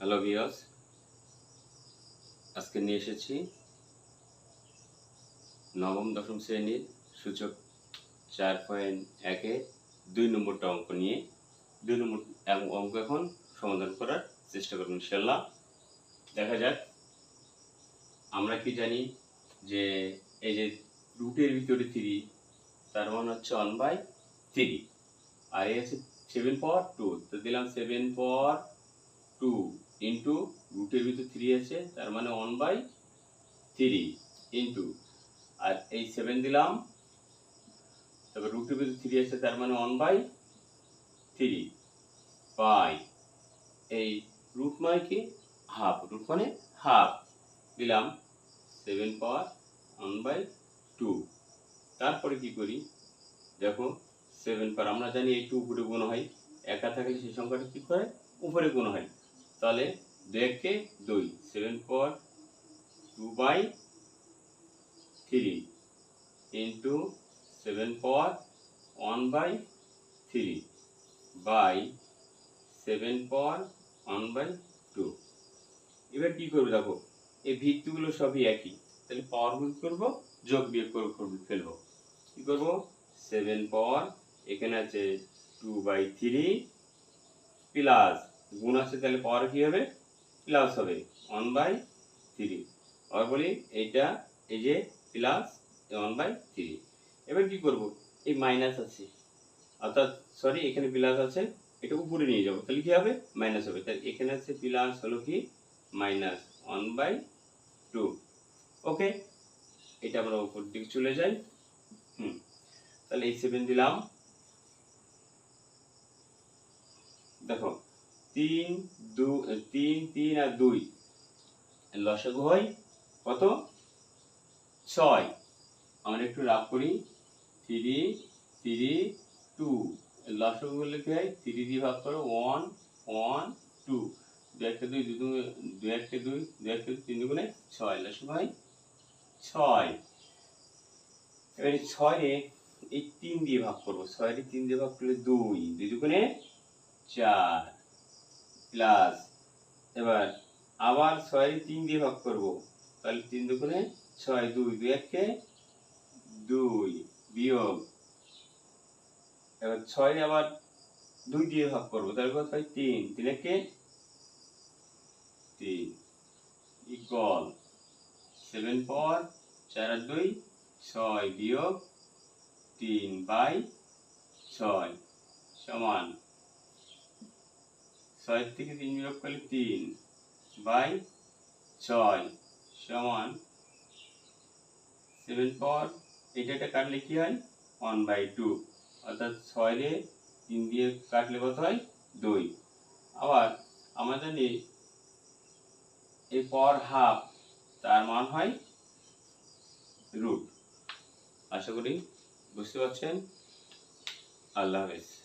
Hello ভিওস আজকে নিয়ে এসেছি নবম, দশম শ্রেণির সূচক চার পয়েন্ট একে দুই নম্বরটা অঙ্ক নিয়ে। দুই নম্বর অঙ্ক এখন সমাধান করার চেষ্টা করুন ইনশাল্লাহ দেখা যাক। আমরা কি জানি যে এই যে রুটের ভিতরে থ্রি তার মান হচ্ছে ওয়ান বাই থ্রি আর এই আছে সেভেন পাওয়ার টু তো দিলাম সেভেন পাওয়ার টু ইন্টু রুটের ভিতরে থ্রি আছে, তার মানে ওয়ান বাই থ্রি ইন্টু আর এই সেভেন দিলাম, তারপর রুটের ভিতরে থ্রি আছে, তার মানে ওয়ান বাই থ্রি বাই এই রুট মানে কি? হাফ রুট মানে হাফ দিলাম seven power one by two তারপরে কি করি? দেখো সেভেন পার আমরা জানি এই টু উপরে গুণ হয়, একা থাকলে সেই সংখ্যাটা কি করে উপরে গুণ হয়। তাহলে এককে দুই সেভেন পর two by three into seven পর one by three by seven পর ওয়ান বাই টু এবার কি করব দেখো, এই ভিত্তিগুলো সবই একই। তাহলে পাওয়ার গুণ করব, যোগ বিয়োগ করে করব, ফেলব। কি করব? সেভেন পাওয়ার এখানে আছে টু বাই থ্রি প্লাস গুণ আছে তাহলে পাওয়ার কি হবে? প্লাস হবে। ওয়ান বাই থ্রি আবার বলি, এইটা, এই যে প্লাস ওয়ান বাই থ্রি এবার কি করব? এই মাইনাস আছে। অর্থাৎ সরি এখানে প্লাস আছে, এটা উপরে নিয়ে যাব। তাহলে কি হবে? মাইনাস হবে। তাহলে এখানে আছে প্লাস হলো কি? Minus one by two okay এটা আমরা উপর দিকে চলে যাই। হুম। তাহলে এই সেভেন দিলাম। দেখো তিন দু তিন তিন আর দুই। লসাগু হয় কত? ছয়। আমরা একটু রাগ করি। Three three two. লসাগু হলে কি হয়? থ্রি দিয়ে ভাগ করো ওয়ান ওয়ান টু। দু একটা দুই দু দু- একটা দুই দু একটা দুই, তিন দুগুণে ছয়। লসাগু হয় ছয়। এবারে ছয়ে এই তিন দিয়ে ভাগ করব। ছয়ের তিন দিয়ে ভাগ করলে দুই। দুই দুগুণে চার। প্লাস এবার আবার ছয়, তিন দিয়ে ভাগ করব। তাহলে তিন দুগুণে ছয়, দুই দুই এককে দুই বিয়োগ। এবার ছয় আবার দুই দিয়ে ভাগ করব। কত হয়? তিন। তিন একে তিন। ইকুয়াল সেভেন পর চার আর দুই, ছয় বিয়োগ তিন বাই ছয়। সমান ছয় থেকে তিন বিয়োগ করলে তিন বাই ছয় সমান সেভেন পর এটা কাটলে কি হয়? ওয়ান বাই টু অর্থাৎ তিন দিয়ে কাটলে কত হয়? দুই। আবার আমরা জানি এই পর হাফ তার মান হয় রুট আশা করি বুঝতে পারছেন। আল্লাহ হাফেজ।